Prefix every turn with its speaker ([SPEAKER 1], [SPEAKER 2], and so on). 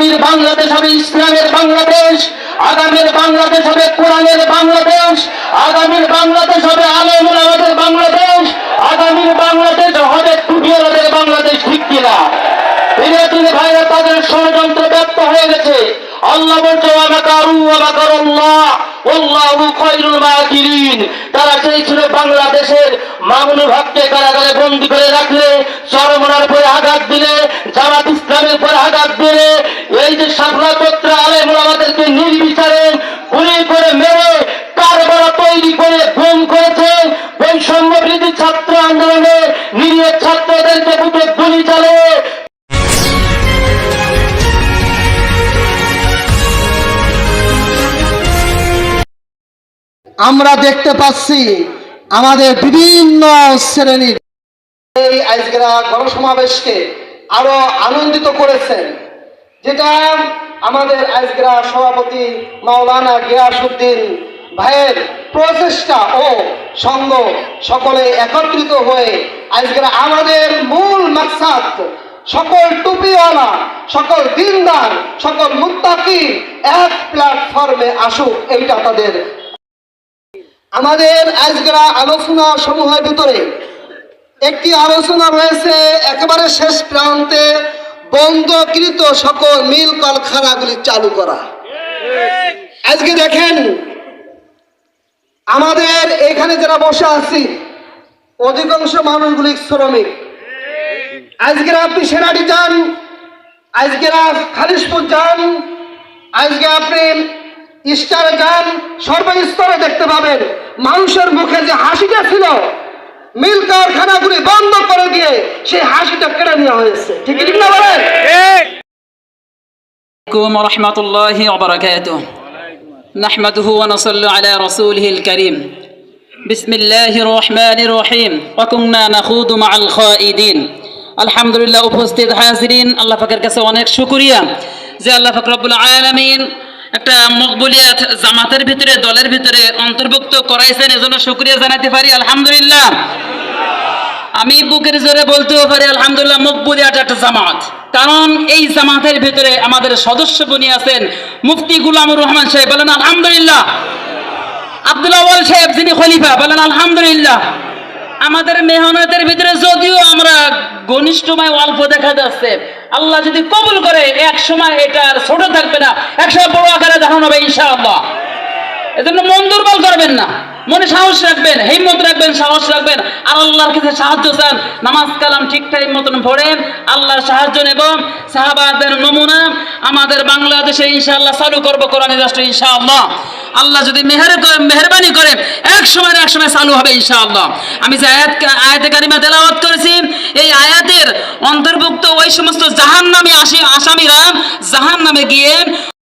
[SPEAKER 1] আগামীর বাংলাদেশ হবে ইসলামের বাংলাদেশ, আগামীর বাংলাদেশ হবে কোরআনের বাংলাদেশ, আগামীর বাংলাদেশ হবে আলমুল আমাদের বাংলাদেশ, আগামীর বাংলাদেশ হবে টুপিওয়ালাদের বাংলাদেশ, ঠিক কিনা? ধীরে ভাইরা তাদের ষড়যন্ত্র ব্যক্ত হয়ে গেছে। আল্লাহ বলছে তারা চেয়েছিল বাংলাদেশের মামুনুল হককে কারাগারে বন্দি করে রাখলে চরমনার পরে চালিয়ে
[SPEAKER 2] আমরা দেখতে পাচ্ছি আমাদের বিভিন্ন শ্রেণির এই আজকেরা গণসমাবেশকে আরও আনন্দিত করেছেন, যেটা আমাদের আজকেরা সভাপতি মাওলানা গিয়াসুদ্দিন ভাইয়ের প্রচেষ্টা ও সঙ্গ সকলে একত্রিত হয়ে আজকেরা আমাদের মূল মাকসাদ, সকল টুপিওয়ালা, সকল দিনদার, সকল মুত্তাকি এক প্ল্যাটফর্মে আসুক, এইটা তাদের। আমাদের আজকের আলোচনা সমূহের ভিতরে একটি আলোচনা রয়েছে একেবারে শেষ প্রান্তে বন্ধকৃত সকল মিল কলকারখানাগুলি চালু করা। আজকে দেখেন আমাদের এখানে যারা বসে আছি, অধিকাংশ মানুষগুলি শ্রমিক। আজকের আপনি সেনাটি যান আজকের খালিশপুর যান, আজকে আপনি ইস্টারে যান, সর্বস্তরে দেখতে পাবেন, মানুষের মুখে যে হাসিটা ছিল, মিল কারখানাগুলি বন্ধ করে দিয়ে সেই হাসিটা কেড়ে নেওয়া হয়েছে। ঠিক না বলেন?
[SPEAKER 3] রহমতুল্লাহ نحمده ونصلي على رسوله الكريم بسم الله الرحمن الرحيم وكنا نخوض مع الخائدين الحمد لله উপস্থিত হাজিরিন আল্লাহ পাকের কাছে অনেক শুকরিয়া যে আল্লাহ পাক রব্বুল আলামিন একটা মকবুলিয়াত জামাতের ভিতরে দলের ভিতরে অন্তর্ভুক্ত করাইছেন এজন্য শুকরিয়া জানাতে পারি আলহামদুলিল্লাহ আমি বুকের জোরে বলতেও পারি, আলহামদুলিল্লাহ মকবুলিয়াট একটা জামাত। কারণ এই জামাতের ভিতরে আমাদের সদস্য বনি আছেন মুফতি গুলামুর রহমান সাহেব। বলেন, আলহামদুলিল্লাহ। আব্দুল্লাহ সাহেব যিনি খলিফা, বলেন, আলহামদুলিল্লাহ। আমাদের মেহনতের ভিতরে যদিও আমরা ঘনিষ্ঠময় অল্প দেখা যাচ্ছে, আল্লাহ যদি কবুল করে, এক সময় এটা আর ছোট থাকবে না। একসময় বড় আকারে দেখানো হবে, ইনশাআল্লাহ। এজন্য মন দুর্বল করবেন না। মনে সাহস রাখবেন, হিম্মত রাখবেন, সাহস রাখবেন। আর আল্লাহর কাছে সাহায্য চান। নামাজ কালাম ঠিক টাইম মতন পড়েন, আল্লাহর সাহায্য নেব। সাহাবাদের নমুনা আমাদের বাংলাদেশে ইনশাআল্লাহ চালু করব কোরআন রাষ্ট্র ইনশাআল্লাহ। আল্লাহ যদি মেহের মেহরবানি করে, এক সময় এক সময় চালু হবে ইনশাআল্লাহ। আমি যে আয়াত আয়াতে কারিমা তেলাওয়াত করেছি, এই আয়াতের অন্তর্ভুক্ত ওই সমস্ত জাহান নামে আসামিরা জাহান নামে গিয়ে